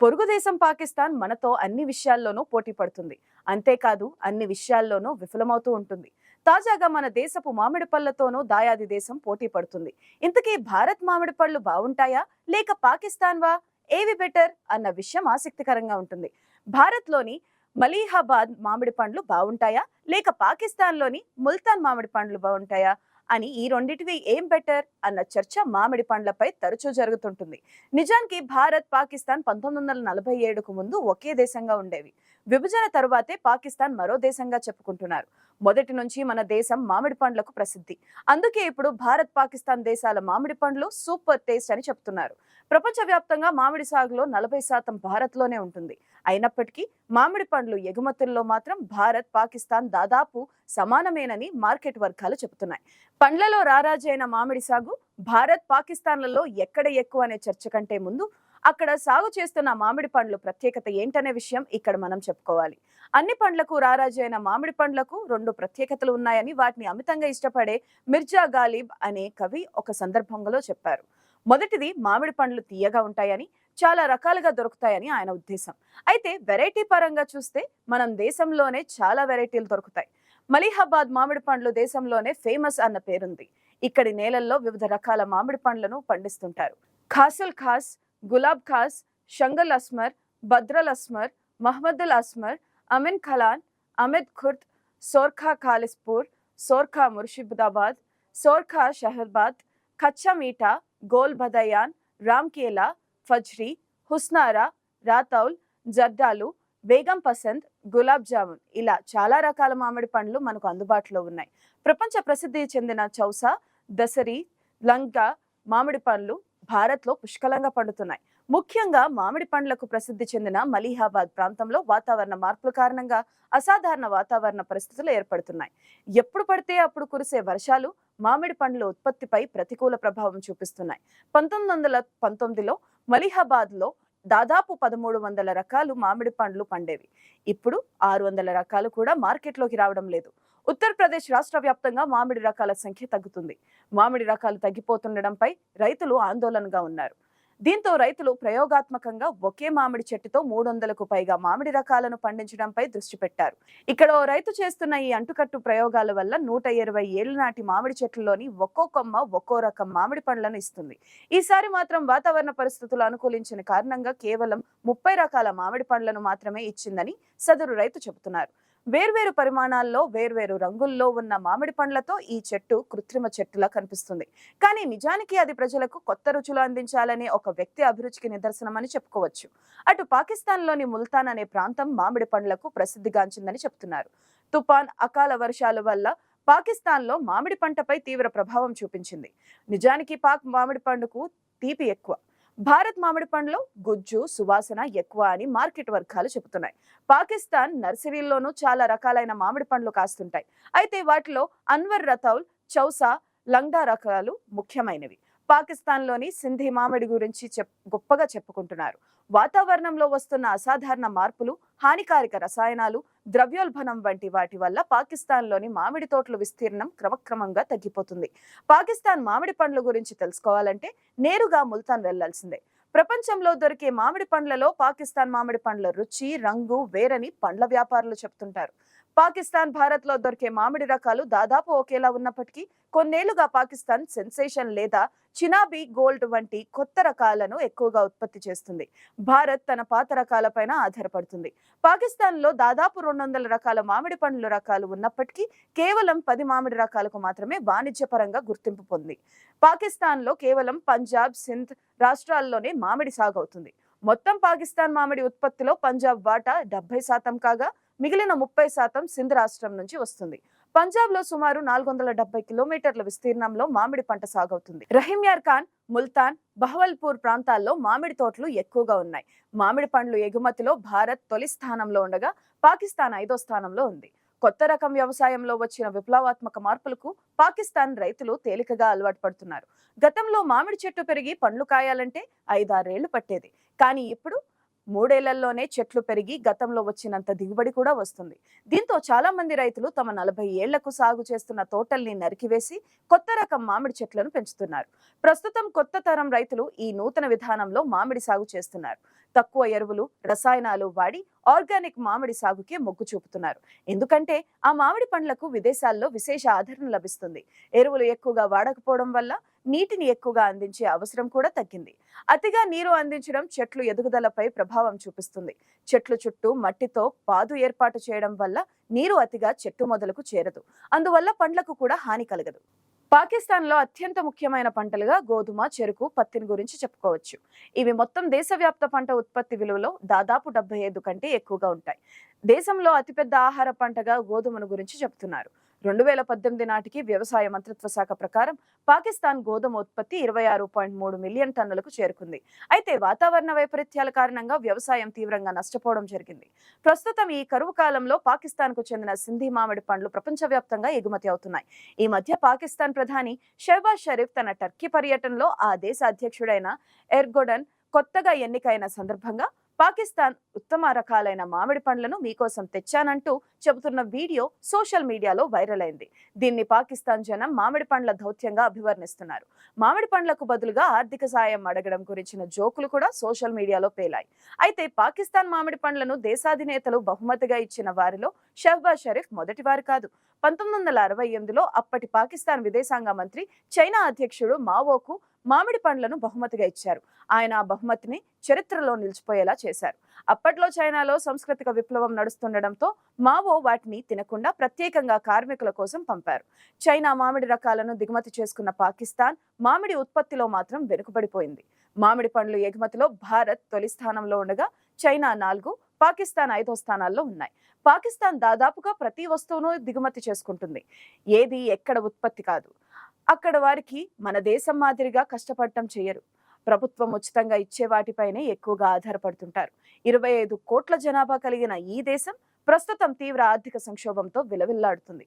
పొరుగు దేశం పాకిస్తాన్ మనతో అన్ని విషయాల్లోనూ పోటీ పడుతుంది. అంతేకాదు అన్ని విషయాల్లోనూ విఫలమవుతూ ఉంటుంది. తాజాగా మన దేశపు మామిడి పళ్ళతోనూ దాయాది దేశం పోటీ పడుతుంది. ఇంతకీ భారత్ మామిడి పళ్ళు బాగుంటాయా? లేక పాకిస్తాన్ వా ఏవి బెటర్? అన్న విషయం ఆసక్తికరంగా ఉంటుంది. భారత్లోని మలీహాబాద్ మామిడి పండ్లు బాగుంటాయా? లేక పాకిస్తాన్లోని ముల్తాన్ మామిడి పండ్లు బాగుంటాయా? అని ఈ రెండింటివి ఏం బెటర్ అన్న చర్చ మామిడి పండ్లపై తరచూ జరుగుతుంటుంది. నిజానికి భారత్ పాకిస్తాన్ పంతొమ్మిది వందల నలభై ఏడుకు ముందు ఒకే దేశంగా ఉండేవి. విభజన తరువాతే పాకిస్తాన్ మరో దేశంగా చెప్పుకుంటున్నారు. మొదటి నుంచి మన దేశం మామిడి పండ్లకు ప్రసిద్ధి. అందుకే ఇప్పుడు భారత్ పాకిస్తాన్ దేశాల మామిడి పండ్లు సూపర్ టేస్ట్ అని చెప్తున్నారు. ప్రపంచవ్యాప్తంగా మామిడి సాగులో నలభై శాతం భారత్లోనే ఉంటుంది. అయినప్పటికీ మామిడి పండ్లు ఎగుమతుల్లో మాత్రం భారత్ పాకిస్తాన్ దాదాపు సమానమేనని మార్కెట్ వర్గాలు చెబుతున్నాయి. పండ్లలో రారాజైన మామిడి సాగు భారత్ పాకిస్తాన్లలో ఎక్కడ ఎక్కువ అనే చర్చ కంటే ముందు అక్కడ సాగు చేస్తున్న మామిడి పండ్లు ప్రత్యేకత ఏంటనే విషయం ఇక్కడ మనం చెప్పుకోవాలి. అన్ని పండ్లకు రారాజు అయిన మామిడి పండ్లకు రెండు ప్రత్యేకతలు ఉన్నాయని వాటిని అమితంగా ఇష్టపడే మిర్జా గాలిబ్ అనే కవి ఒక సందర్భంలో చెప్పారు. మొదటిది మామిడి పండ్లు తీయగా ఉంటాయని చాలా రకాలుగా దొరుకుతాయని ఆయన ఉద్దేశం. అయితే వెరైటీ పరంగా చూస్తే మనం దేశంలోనే చాలా వెరైటీలు దొరుకుతాయి. మలీహాబాద్ మామిడి పండ్లు దేశంలోనే ఫేమస్ అన్న పేరుంది. ఇక్కడి నేలల్లో వివిధ రకాల మామిడి పండ్లను పండిస్తుంటారు. ఖాసల్ ఖాస్ గులాబ్ ఖాస్ షంగల్ అస్మర్ బద్రల్ అస్మర్ మహమ్మదుల్ అస్మర్ అమిన్ ఖలాన్ అమిద్ ఖుర్ద్ సోర్ఖా ఖాలిస్పూర్ సోర్ఖా ముర్షిదాబాద్ సోర్ఖా షహర్బాద్ కచ్చా మీఠా గోల్ బదయాన్ రామ్కేలా ఫజ్రీ హుస్నారా రాతౌల్ జర్దాలు బేగం పసంద్ గులాబ్ జామున్. ఇలా చాలా రకాల మామిడి పండ్లు మనకు అందుబాటులో ఉన్నాయి. ప్రపంచ ప్రసిద్ధి చెందిన చౌసా దసరి లంగా మామిడి పండ్లు భారత్లో పుష్కలంగా పండుతున్నాయి. ముఖ్యంగా మామిడి పండ్లకు ప్రసిద్ధి చెందిన మలీహాబాద్ ప్రాంతంలో వాతావరణ మార్పుల కారణంగా అసాధారణ వాతావరణ పరిస్థితులు ఏర్పడుతున్నాయి. ఎప్పుడు పడితే అప్పుడు కురిసే వర్షాలు మామిడి పండ్ల ఉత్పత్తిపై ప్రతికూల ప్రభావం చూపిస్తున్నాయి. పంతొమ్మిది వందల పంతొమ్మిదిలో మలీహాబాద్లో దాదాపు పదమూడు వందల రకాలు మామిడి పండ్లు పండేవి. ఇప్పుడు ఆరు వందల రకాలు కూడా మార్కెట్లోకి రావడం లేదు. ఉత్తరప్రదేశ్ రాష్ట్ర వ్యాప్తంగా మామిడి రకాల సంఖ్య తగ్గుతుంది. మామిడి రకాలు తగ్గిపోతుండడంపై రైతులు ఆందోళనగా ఉన్నారు. దీంతో రైతులు ప్రయోగాత్మకంగా ఒకే మామిడి చెట్టుతో మూడు వందలకు పైగా మామిడి రకాలను పండించడంపై దృష్టి పెట్టారు. ఇక్కడ ఓ రైతు చేస్తున్న ఈ అంటుకట్టు ప్రయోగాల వల్ల నూట ఇరవై ఏళ్ళ నాటి మామిడి చెట్లలోని ఒక్కో కొమ్మ ఒక్కో రకం మామిడి పండ్లను ఇస్తుంది. ఈసారి మాత్రం వాతావరణ పరిస్థితులు అనుకూలించిన కారణంగా కేవలం ముప్పై రకాల మామిడి పండ్లను మాత్రమే ఇచ్చిందని సదరు రైతు చెబుతున్నారు. వేర్వేరు పరిమాణాల్లో వేర్వేరు రంగుల్లో ఉన్న మామిడి పండ్లతో ఈ చెట్టు కృత్రిమ చెట్టులా కనిపిస్తుంది. కానీ నిజానికి అది ప్రజలకు కొత్త రుచులు అందించాలనే ఒక వ్యక్తి అభిరుచికి నిదర్శనమని చెప్పుకోవచ్చు. అటు పాకిస్తాన్లోని ముల్తాన్ అనే ప్రాంతం మామిడి పండ్లకు ప్రసిద్ధిగాంచిందని చెప్తున్నారు. తుఫాన్ అకాల వర్షాల వల్ల పాకిస్తాన్లో మామిడి పంటపై తీవ్ర ప్రభావం చూపించింది. నిజానికి పాక్ మామిడి పండుకు తీపి ఎక్కువ. భారత్ మామిడి పండ్లో గుజ్జు సువాసన ఎక్కువ అని మార్కెట్ వర్గాలు చెబుతున్నాయి. పాకిస్తాన్ నర్సరీల్లోనూ చాలా రకాలైన మామిడి పండ్లు కాస్తుంటాయి. అయితే వాటిలో అన్వర్ రతౌల్ చౌసా లంగ్డా రకాలు ముఖ్యమైనవి. పాకిస్తాన్లోని సింధీ మామిడి గురించి చెప్ గొప్పగా చెప్పుకుంటున్నారు. వాతావరణంలో వస్తున్న అసాధారణ మార్పులు హానికారక రసాయనాలు ద్రవ్యోల్బణం వంటి వాటి వల్ల పాకిస్తాన్లోని మామిడి తోటల విస్తీర్ణం క్రమక్రమంగా తగ్గిపోతుంది. పాకిస్తాన్ మామిడి పండ్ల గురించి తెలుసుకోవాలంటే నేరుగా ముల్తాన్ వెళ్ళాల్సిందే. ప్రపంచంలో దొరికే మామిడి పండ్లలో పాకిస్తాన్ మామిడి పండ్ల రుచి రంగు వేరని పండ్ల వ్యాపారులు చెప్తుంటారు. పాకిస్తాన్ భారత్లో దొరికే మామిడి రకాలు దాదాపు ఒకేలా ఉన్నప్పటికీ కొన్నేళ్ళుగా పాకిస్తాన్ సెన్సేషన్ లేదా చినాబీ గోల్డ్ వంటి కొత్త రకాలను ఎక్కువగా ఉత్పత్తి చేస్తుంది. భారత్ తన పాత రకాలపైన ఆధారపడుతుంది. పాకిస్తాన్లో దాదాపు రెండు వందల రకాల మామిడి పండ్ల రకాలు ఉన్నప్పటికీ కేవలం పది మామిడి రకాలకు మాత్రమే వాణిజ్యపరంగా గుర్తింపు పొంది. పాకిస్తాన్లో కేవలం పంజాబ్ సింధ్ రాష్ట్రాల్లోనే మామిడి సాగవుతుంది మొత్తం పాకిస్తాన్ మామిడి ఉత్పత్తిలో పంజాబ్ వాటా డెబ్బై శాతం కాగా మిగిలిన ముప్పై శాతం సింధ్ రాష్ట్రం నుంచి వస్తుంది. పంజాబ్లో సుమారు నాలుగు వందల డెబ్బై కిలోమీటర్ల విస్తీర్ణంలో మామిడి పంట సాగవుతుంది. రహీమ్యార్ ఖాన్ ముల్తాన్ బహవల్పూర్ ప్రాంతాల్లో మామిడి తోటలు ఎక్కువగా ఉన్నాయి. మామిడి పండ్లు ఎగుమతిలో భారత్ తొలి స్థానంలో ఉండగా పాకిస్తాన్ ఐదో స్థానంలో ఉంది. కొత్త రకం వ్యవసాయంలో వచ్చిన విప్లవాత్మక మార్పులకు పాకిస్తాన్ రైతులు తేలికగా అలవాటు పడుతున్నారు. గతంలో మామిడి చెట్టు పెరిగి పండ్లు కాయాలంటే ఐదారేళ్ళు పట్టేది. కానీ ఇప్పుడు మూడేళ్ళలోనే చెట్లు పెరిగి గతంలో వచ్చినంత దిగుబడి కూడా వస్తుంది. దీంతో చాలా మంది రైతులు తమ నలభై ఏళ్ళకు సాగు చేస్తున్న తోటల్ని నరికివేసి కొత్త రకం మామిడి చెట్లను పెంచుతున్నారు. ప్రస్తుతం కొత్త తరం రైతులు ఈ నూతన విధానంలో మామిడి సాగు చేస్తున్నారు. తక్కువ ఎరువులు రసాయనాలు వాడి ఆర్గానిక్ మామిడి సాగుకే మొగ్గు చూపుతున్నారు. ఎందుకంటే ఆ మామిడి పండ్లకు విదేశాల్లో విశేష ఆదరణ లభిస్తుంది. ఎరువులు ఎక్కువగా వాడకపోవడం వల్ల నీటిని ఎక్కువగా అందించే అవసరం కూడా తగ్గింది. అతిగా నీరు అందించడం చెట్లు ఎదుగుదలపై ప్రభావం చూపిస్తుంది. చెట్లు చుట్టూ మట్టితో పాదు ఏర్పాటు చేయడం వల్ల నీరు అతిగా చెట్టు మొదలకు చేరదు. అందువల్ల పండ్లకు కూడా హాని కలగదు. పాకిస్తాన్లో అత్యంత ముఖ్యమైన పంటలుగా గోధుమ చెరుకు పత్తిని గురించి చెప్పుకోవచ్చు. ఇవి మొత్తం దేశవ్యాప్త పంట ఉత్పత్తి విలువలో దాదాపు డెబ్బై ఐదు కంటే ఎక్కువగా ఉంటాయి. దేశంలో అతిపెద్ద ఆహార పంటగా గోధుమను గురించి చెబుతున్నారు రెండు వేల పద్దెనిమిది నాటికి వ్యవసాయ మంత్రిత్వ శాఖ ప్రకారం పాకిస్తాన్ గోధుమ ఉత్పత్తి ఇరవై ఆరు పాయింట్ మూడు మిలియన్ టన్నులకు చేరుకుంది. అయితే వాతావరణ వైపరీత్యాల కారణంగా వ్యవసాయం తీవ్రంగా నష్టపోవడం జరిగింది. ప్రస్తుతం ఈ కరువు కాలంలో పాకిస్తాన్కు చెందిన సింధీ మామిడి పండ్లు ప్రపంచవ్యాప్తంగా ఎగుమతి అవుతున్నాయి. ఈ మధ్య పాకిస్తాన్ ప్రధాని షెహబాజ్ షరీఫ్ తన టర్కీ పర్యటనలో ఆ దేశ అధ్యక్షుడైన ఎర్గొడన్ కొత్తగా ఎన్నికైన సందర్భంగా పాకిస్తాన్ ఉత్తమ రకాలైన మామిడి పండ్లను మీకోసం తెచ్చానంటూ చెబుతున్న వీడియో సోషల్ మీడియాలో వైరల్ అయింది. దీన్ని పాకిస్తాన్ జనం మామిడి పండ్ల దౌత్యంగా అభివర్ణిస్తున్నారు. మామిడి పండ్లకు బదులుగా ఆర్థిక సాయం అడగడం గురించిన జోకులు కూడా సోషల్ మీడియాలో పేలాయి. అయితే పాకిస్తాన్ మామిడి పండ్లను దేశాధినేతలు బహుమతిగా ఇచ్చిన వారిలో షహబాజ్ షరీఫ్ మొదటివారు కాదు. పంతొమ్మిది వందల అరవై ఎనిమిదిలో అప్పటి పాకిస్తాన్ విదేశాంగ మంత్రి చైనా అధ్యక్షుడు మావోకు మామిడి పండ్లను బహుమతిగా ఇచ్చారు. ఆయన ఆ బహుమతిని చరిత్రలో నిలిచిపోయేలా చేశారు. అప్పట్లో చైనాలో సాంస్కృతిక విప్లవం నడుస్తుండటంతో మావో వాటిని తినకుండా ప్రత్యేకంగా కార్మికుల కోసం పంపారు. చైనా మామిడి రకాలను దిగుమతి చేసుకున్న పాకిస్తాన్ మామిడి ఉత్పత్తిలో మాత్రం వెనుకబడిపోయింది. మామిడి పండ్లు ఎగుమతిలో భారత్ తొలి స్థానంలో ఉండగా చైనా నాలుగు పాకిస్తాన్ ఐదో స్థానాల్లో ఉన్నాయి. పాకిస్తాన్ దాదాపుగా ప్రతి వస్తువును దిగుమతి చేసుకుంటుంది. ఏది ఎక్కడ ఉత్పత్తి కాదు. అక్కడ వారికి మన దేశం మాదిరిగా కష్టపడటం చేయరు. ప్రభుత్వం ఉచితంగా ఇచ్చే వాటిపైనే ఎక్కువగా ఆధారపడుతుంటారు. ఇరవై ఐదు కోట్ల జనాభా కలిగిన ఈ దేశం ప్రస్తుతం తీవ్ర ఆర్థిక సంక్షోభంతో విలవిల్లాడుతుంది.